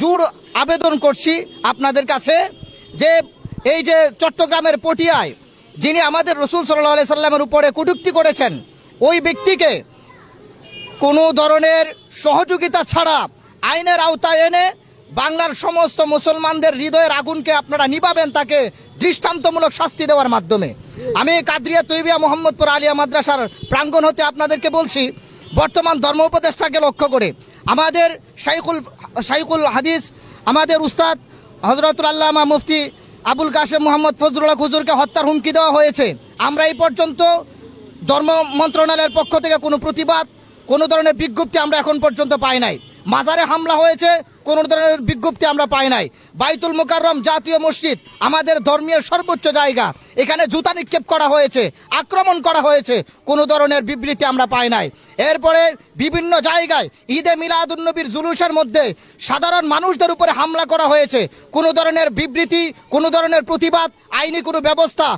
জোর আবেদন করছি আপনাদের কাছে যে এই যে চট্টগ্রামের পটিয়ায় যিনি আমাদের রসুল সাল্লাহ সাল্লামের উপরে কটুক্তি করেছেন, ওই ব্যক্তিকে কোনো ধরনের সহযোগিতা ছাড়া আইনের আওতায় এনে বাংলার সমস্ত মুসলমানদের হৃদয়ের আগুনকে আপনারা নিভাবেন তাকে দৃষ্টান্তমূলক শাস্তি দেওয়ার মাধ্যমে। আমি কাদরিয়া তৈবিয়া মোহাম্মদপুর আলিয়া মাদ্রাসার প্রাঙ্গণ হতে আপনাদেরকে বলছি, বর্তমান ধর্ম উপদেষ্টাকে লক্ষ্য করে আমাদের শাইকুল শাইকুল হাদিস, আমাদের উস্তাদ হজরতুল আল্লামা মুফতি আবুল কাশেম মোহাম্মদ ফজরুল্লাহ হুজুরকে হত্যার হুমকি দেওয়া হয়েছে। আমরা এই পর্যন্ত ধর্ম মন্ত্রণালয়ের পক্ষ থেকে কোনো প্রতিবাদ, কোনো ধরনের বিজ্ঞপ্তি আমরা এখন পর্যন্ত পাই নাই। মাজারে হামলা হয়েছে, কোনো ধরনের বিজ্ঞপ্তি আমরা পাই নাই। বাইতুল মুকাররম জাতীয় মসজিদ আমাদের ধর্মীয় সর্বোচ্চ জায়গা। এখানে জুতা নিক্ষেপ করা হয়েছে, আক্রমণ করা হয়েছে, কোনো ধরনের বিবৃতি আমরা পাই নাই। এরপরে বিভিন্ন জায়গায় ঈদে মিলাদুন্নবীর জুলুসের মধ্যে সাধারণ মানুষদের উপরে হামলা করা হয়েছে। কোনো ধরনের বিবৃতি, কোনো ধরনের প্রতিবাদ, আইনি কোনো ব্যবস্থা